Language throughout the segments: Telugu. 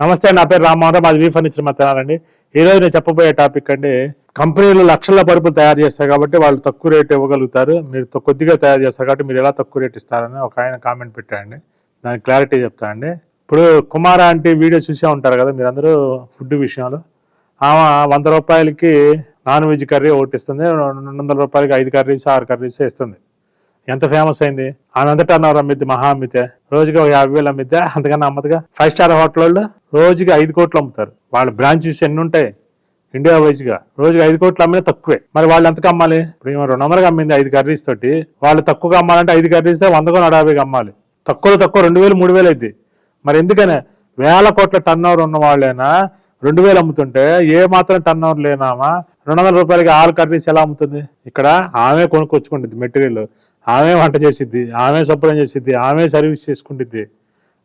నమస్తే నా పేరు రామారావు మాది వీ ఫర్నిచర్ మత్తనాలండి ఈ రోజు నేను చెప్పబోయే టాపిక్ అండి కంపెనీలు లక్షల పరుపులు తయారు చేస్తారు కాబట్టి వాళ్ళు తక్కువ రేట్ ఇవ్వగలుగుతారు. మీరు కొద్దిగా తయారు చేస్తారు కాబట్టి మీరు ఎలా తక్కువ రేట్ ఇస్తారని ఒక ఆయన కామెంట్ పెట్టారండి దానికి క్లారిటీ చెప్తానండి. ఇప్పుడు కుమార అంటే వీడియో చూసే ఉంటారు కదా మీరందరూ ఫుడ్ విషయంలో. ఆమె వంద రూపాయలకి నాన్ వెజ్ కర్రీ ఒకటి ఇస్తుంది రెండు వందల రూపాయలకి ఐదు కర్రీస్ ఆరు కర్రీస్ ఇస్తుంది. ఎంత ఫేమస్ అయింది? ఆమె ఎంత టర్న్ అమ్మిద్ది మహా అమ్మితే రోజుకి ఒక యాభై వేలు అమ్మిద్దా? అంతకన్నా అమ్మదుగా ఫైవ్ స్టార్ హోటల్ వాళ్ళు రోజుకి ఐదు కోట్లు అమ్ముతారు. వాళ్ళ బ్రాంచెస్ ఎన్ని ఉంటాయి? ఇండియా వైజ్గా. రోజుకి ఐదు కోట్లు అమ్మినా తక్కువే. మరి వాళ్ళు ఎంతకు అమ్మాలి? ఇప్పుడు రెండు వందలకి అమ్మింది ఐదు కర్రీస్ తోటి. వాళ్ళు తక్కువగా అమ్మాలంటే ఐదు కర్రీస్తో వందకు నూట యాభైకి అమ్మాలి. తక్కువలో తక్కువ రెండు వేలు మూడు వేలు అయింది మరి ఎందుకనే? వేల కోట్ల టర్న్ ఓవర్ ఉన్న వాళ్ళైనా రెండు వేలు అమ్ముతుంటే ఏ మాత్రం టర్న్ ఓవర్ లేనామా రెండు వందల రూపాయలకి ఆరు కర్రీస్ ఎలా అమ్ముతుంది? ఇక్కడ ఆమె కొనుక్కొచ్చుకుంటుంది మెటీరియల్. ఆమె వంట చేసిద్ది ఆమె శుభ్రం చేసిద్ది ఆమె సర్వీస్ చేసుకుంటుంది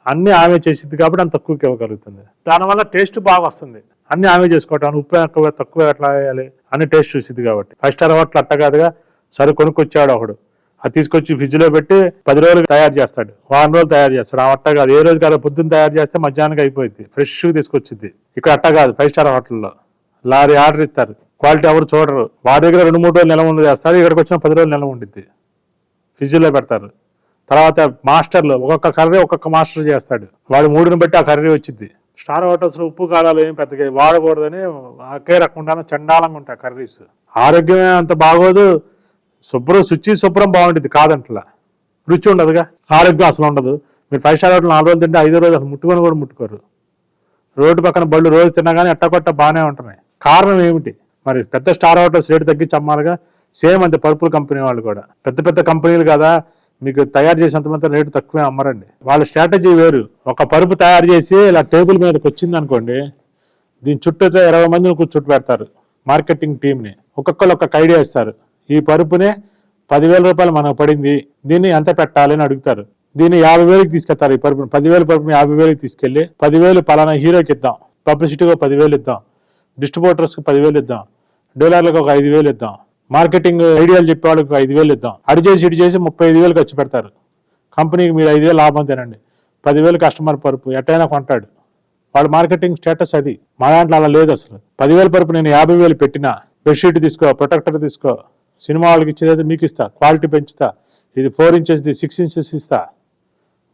అన్ని ఆమె చేసిద్ది కాబట్టి అంత తక్కువకి ఇవ్వగలుగుతుంది. దానివల్ల టేస్ట్ బాగా వస్తుంది. అన్ని ఆమె చేసుకోవటం ఉప్పు ఎక్కువ తక్కువ ఎట్లా వేయాలి అన్ని టేస్ట్ చూసిద్ది కాబట్టి. ఫైవ్ స్టార్ హోటల్ అట్ట కాదుగా సరే కొనుక్కొచ్చాడు ఒకడు. అది తీసుకొచ్చి ఫ్రిడ్జ్లో పెట్టి పది రోజులు తయారు చేస్తాడు. వారం రోజులు తయారు చేస్తాడు. ఆ అట్ట కాదు. ఏ రోజు కాదు పొద్దున్న తయారు చేస్తే మధ్యాహ్నానికి అయిపోయింది ఫ్రెష్ తీసుకొచ్చింది ఇక్కడ అట్ట కాదు. ఫైవ్ స్టార్ హోటల్లో లారీ ఆర్డర్ ఇస్తారు. క్వాలిటీ ఎవరు చూడరు. వారి దగ్గర రెండు మూడు రోజులు నెల ఉండి చేస్తారు ఇక్కడికి వచ్చిన పది రోజులు నెల ఉండిద్ది. ఫ్రిడ్జ్లో పెడతారు. తర్వాత మాస్టర్లు ఒక్కొక్క కర్రీ ఒక్కొక్క మాస్టర్ చేస్తాడు. వాడు మూడుని బట్టి ఆ కర్రీ వచ్చింది స్టార్ హోటల్స్లో ఉప్పు కారాలు ఏం పెద్దగా వాడకూడదని ఒకే రకంగా చండాలంగా ఉంటాయి కర్రీస్. ఆరోగ్యమే అంత బాగోదు. శుభ్రం శుచి శుభ్రం బాగుంటుంది కాదంటలా. రుచి ఉండదుగా. ఆరోగ్యం అసలు ఉండదు. మీరు ఫైవ్ స్టార్ హోటల్ నాలుగు రోజులు తింటే ఐదో రోజు అసలు ముట్టుకొని కూడా ముట్టుకోరు. రోడ్డు పక్కన బళ్ళు రోజు తిన్నా కానీ ఎట్టకొట్ట బాగానే ఉంటున్నాయి. కారణం ఏమిటి? మరి పెద్ద స్టార్ హోటల్స్ రేటు తగ్గించి అమ్మాలిగా. సేమ్ అంతే పర్పుల్ కంపెనీ వాళ్ళు కూడా. పెద్ద పెద్ద కంపెనీలు కదా మీకు తయారు చేసినంత మాత్రం రేటు తక్కువే అమ్మరండి. వాళ్ళ స్ట్రాటజీ వేరు. ఒక పరుపు తయారు చేసి ఇలా టేబుల్ మీదకి వచ్చింది అనుకోండి దీని చుట్టూతో ఇరవై మందిని కూర్చుట్టు పెడతారు మార్కెటింగ్ టీంని ఒక్కొక్కరు ఒక్కొక్క ఐడియా ఇస్తారు. ఈ పరుపునే పదివేల రూపాయలు మనకు పడింది దీన్ని ఎంత పెట్టాలి అని అడుగుతారు. దీన్ని యాభై వేలకి తీసుకెళ్తారు ఈ పరుపుని. పదివేల పరుపుని యాభై వేలకు తీసుకెళ్ళి పదివేలు పలానా హీరోకి ఇద్దాం. పబ్లిసిటీకి ఒక పదివేలు ఇద్దాం. డిస్ట్రిబ్యూటర్స్కి పదివేలు ఇద్దాం. డీలర్లకు ఒక ఐదు వేలు ఇద్దాం. మార్కెటింగ్ ఐడియాలు చెప్పే వాళ్ళకి ఐదు వేలు ఇద్దాం. అడి చేసి ఇటు చేసి ముప్పై ఐదు వేలు ఖర్చు పెడతారు. కంపెనీకి మీరు ఐదు వేలు లాభం తినండి. పదివేలు కస్టమర్ పరుపు ఎట్టయినా కొంటాడు. వాళ్ళ మార్కెటింగ్ స్టేటస్ అది. మా దాంట్లో అలా లేదు అసలు. పదివేల పరుపు నేను యాభై వేలు పెట్టినా బెడ్షీట్ తీసుకో ప్రొటెక్టర్ తీసుకో సినిమా వాళ్ళకి ఇచ్చేది మీకు ఇస్తా క్వాలిటీ పెంచుతా ఇది ఫోర్ ఇంచెస్ది సిక్స్ ఇంచెస్ ఇస్తా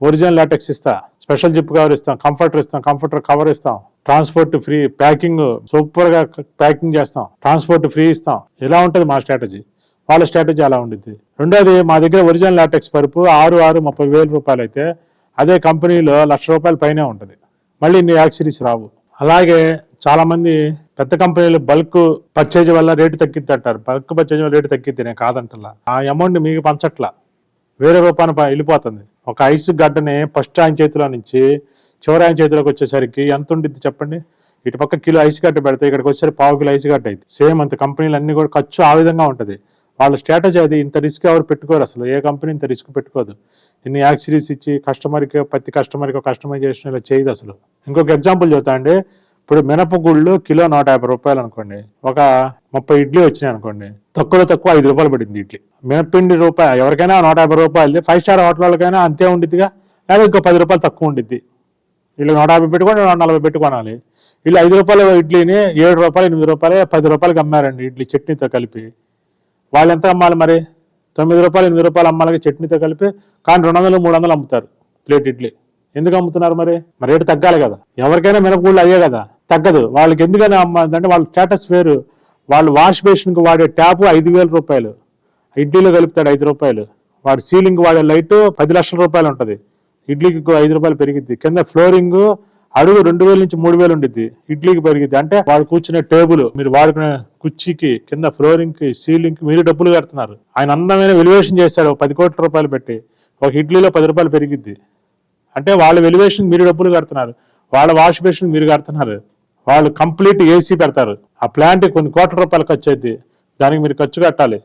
ఒరిజినల్ లాటెక్స్ ఇస్తా స్పెషల్ జిప్ కవర్ ఇస్తాం కంఫర్టర్ ఇస్తాం కంఫర్టర్ కవర్ ఇస్తాం. ట్రాన్స్పోర్ట్ ఫ్రీ ప్యాకింగ్ సూపర్గా ప్యాకింగ్ చేస్తాం. ట్రాన్స్పోర్ట్ ఫ్రీ ఇస్తాం. ఇలా ఉంటుంది మా స్ట్రాటజీ? వాళ్ళ స్ట్రాటజీ అలా ఉండిద్ది. రెండోది మా దగ్గర ఒరిజినల్ లాటెక్స్ పరుపు ఆరు ఆరు ముప్పై వేల రూపాయలు అయితే అదే కంపెనీలో లక్ష రూపాయల పైనే ఉంటుంది. మళ్ళీ ఇన్ని యాక్సిరీస్ రావు. అలాగే చాలా మంది పెద్ద కంపెనీలు బల్క్ పర్చేజ్ వల్ల రేటు తగ్గిద్ది అంటారు. బల్క్ పర్చేజ్ వల్ల రేటు తగ్గిద్ది నేను కాదంటలా. ఆ అమౌంట్ మీకు పంచట్లా. వేరే రూపాయన ప- వెళ్ళిపోతుంది. ఒక ఐస్ గడ్డని ఫస్ట్ ఆయన చేతిలో నుంచి చివరి ఆయన చేతిలోకి వచ్చేసరికి ఎంత ఉండిద్ది చెప్పండి? ఇటు పక్క కిలో ఐస్ గడ్డ పెడితే ఇక్కడికి వచ్చేసరికి పావు కిలో ఐస్ గడ్డ అయితే సేమ్ అంత కంపెనీలు అన్ని కూడా ఖర్చు ఆ విధంగా ఉంటుంది. వాళ్ళ స్ట్రాటజీ అది. ఇంత రిస్క్ ఎవరు పెట్టుకోరు అసలు. ఏ కంపెనీ ఇంత రిస్క్ పెట్టుకోదు. ఇన్ని యాక్సిరీస్ ఇచ్చి కస్టమర్కి ప్రతి కస్టమర్కి కస్టమైజేషన్ ఇలా చేయదు అసలు. ఇంకొక ఎగ్జాంపుల్ చెబుతా అండి. ఇప్పుడు మినపగుళ్ళు కిలో నూట యాభై రూపాయలు అనుకోండి. ఒక ముప్పై ఇడ్లీ వచ్చినాయి అనుకోండి. తక్కువలో తక్కువ ఐదు రూపాయలు పడింది ఇడ్లీ. మినపిండి రూపాయ ఎవరికైనా నూట యాభై రూపాయలది. ఫైవ్ స్టార్ హోటల్ వాళ్ళకైనా అంతే ఉండిద్దిగా? లేదా ఇంకో పది రూపాయలు తక్కువ ఉండిద్ది. వీళ్ళు నూట యాభై పెట్టుకొని నూట నలభై పెట్టుకోనాలి. వీళ్ళు ఐదు రూపాయల ఇడ్లీని ఏడు రూపాయలు ఎనిమిది రూపాయలు పది రూపాయలకి అమ్మారండి ఇడ్లీ చట్నీతో కలిపి. వాళ్ళు ఎంత అమ్మాలి మరి? తొమ్మిది రూపాయలు ఎనిమిది రూపాయలు అమ్మాలి చట్నీతో కలిపి కానీ రెండు వందలు మూడు వందలు అమ్ముతారు ప్లేట్ ఇడ్లీ. ఎందుకు అమ్ముతున్నారు మరి? మరి రేటు తగ్గాలి కదా. ఎవరికైనా మినపగుళ్ళు అయ్యే కదా. తగ్గదు. వాళ్ళకి ఎందుకని అమ్మాలంటే వాళ్ళ స్టేటస్ వేరు. వాళ్ళు వాష్ బేసిన్కి వాడే ట్యాప్ ఐదు వేల రూపాయలు. ఇడ్లీలో కలుపుతాడు ఐదు రూపాయలు. వాడు సీలింగ్ వాడే లైట్ పది లక్షల రూపాయలు ఉంటుంది. ఇడ్లీకి ఐదు రూపాయలు పెరిగిద్ది. కింద ఫ్లోరింగ్ అడుగు రెండు వేల నుంచి మూడు వేలు ఉండిద్ది. ఇడ్లీకి పెరిగిద్ది. అంటే వాడు కూర్చునే టేబుల్ మీరు వాడుకునే కుర్చీకి కింద ఫ్లోరింగ్కి సీలింగ్కి మీరు డబ్బులు కడుతున్నారు. ఆయన అందమైన వెలివేషన్ చేశాడు పది కోట్ల రూపాయలు పెట్టి. ఒక ఇడ్లీలో పది రూపాయలు పెరిగిద్ది. అంటే వాళ్ళ వెలివేషన్ మీరు డబ్బులు కడుతున్నారు. వాళ్ళ వాష్ బేసిన్ మీరు కడుతున్నారు. వాళ్ళు కంప్లీట్ ఏసీ పెడతారు. ఆ ప్లాంట్ కొన్ని కోట్ల రూపాయలు ఖర్చు అయింది దానికి మీరు ఖర్చు కట్టాలి.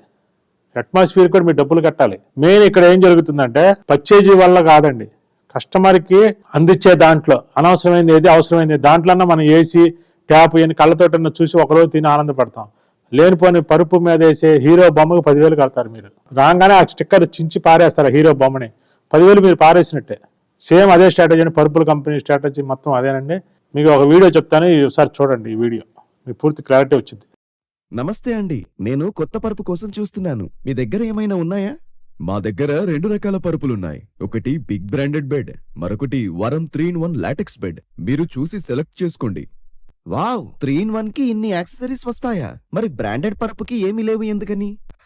అట్మాస్ఫియర్ కూడా మీరు డబ్బులు కట్టాలి. మెయిన్ ఇక్కడ ఏం జరుగుతుందంటే పర్చేజీ వల్ల కాదండి. కస్టమర్కి అందించే దాంట్లో అనవసరమైంది ఏది అవసరమైంది దాంట్లోనే మనం ఏసీ ట్యాప్ ఇవన్నీ కళ్ళతోటన్నా చూసి ఒకరోజు తిని ఆనందపడతాం. లేనిపోని పరుపు మీద వేసే హీరో బొమ్మకు పదివేలు కడతారు మీరు. రాగానే ఆ స్టిక్కర్ చించి పారేస్తారు హీరో బొమ్మని. పదివేలు మీరు పారేసినట్టే. సేమ్ అదే స్ట్రాటజీ అండి పర్పుల్ కంపెనీ స్ట్రాటజీ మొత్తం అదేనండి. మీకు ఒక వీడియో చెప్తాను ఈ ఒకసారి చూడండి ఈ వీడియో. మీకు పూర్తి క్లారిటీ వచ్చింది. నమస్తే అండి నేను కొత్త పరుపు కోసం చూస్తున్నాను. మీ దగ్గర ఏమైనా ఉన్నాయా? మా దగ్గర రెండు రకాల పరుపులున్నాయి. ఒకటి బిగ్ బ్రాండెడ్ బెడ్ మరొకటి Varam three in one latex bed. మీరు చూసి సెలెక్ట్ చేసుకోండి. వావ్! త్రీ ఇన్ వన్కి ఇన్ని యాక్సెసరీస్ వస్తాయా? మరి బ్రాండెడ్ పరుపుకి ఏమీ లేవు ఎందుకని?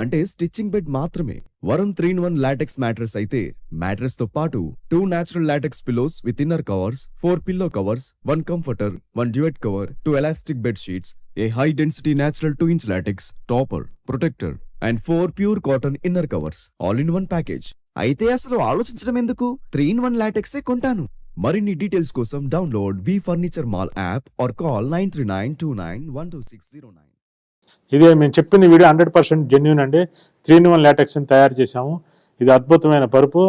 అంటే స్టిచ్చింగ్ బెడ్ మాత్రమే. Varam three in one latex mattress అయితే మ్యాట్రెస్తో పాటు two natural latex pillows with inner covers four pillow covers one comforter one duvet cover two elastic bed sheets a high density natural two inch latex topper protector and four pure cotton inner covers. All in one package. అయితే అసలు ఆలోచించడం ఎందుకు? త్రీ ఇన్ వన్ లాటెక్సే కొంటాను. మరిన్ని డీటెయిల్స్ కోసం download V furniture mall app or call nine three nine two nine one two six zero nine. ఇది మేము చెప్పిన వీడియో హండ్రెడ్ పర్సెంట్ జెన్యున్ అండి. త్రీ ఇన్ వన్ లాటెక్స్ని తయారు చేశాము. ఇది అద్భుతమైన పరుపు.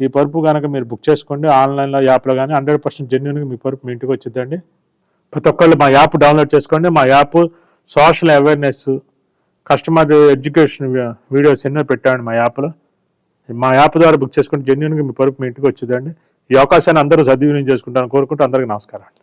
ఈ పరుపు కనుక మీరు బుక్ చేసుకోండి. ఆన్లైన్లో యాప్లో కానీ హండ్రెడ్ పర్సెంట్ జెన్యున్గా మీ పరుపు మీ ఇంటికి వచ్చిందండి ప్రతి ఒక్కళ్ళు మా యాప్ డౌన్లోడ్ చేసుకోండి. మా app social awareness customer education videos ఎన్నో పెట్టామండి మా యాప్లో. మా యాప్ ద్వారా బుక్ చేసుకుంటే జెన్యున్గా మీ పరుపు మీ ఇంటికి వచ్చిందండి ఈ అవకాశాన్ని అందరూ సద్వినియోగం చేసుకుంటాను కోరుకుంటూ అందరికీ నమస్కారం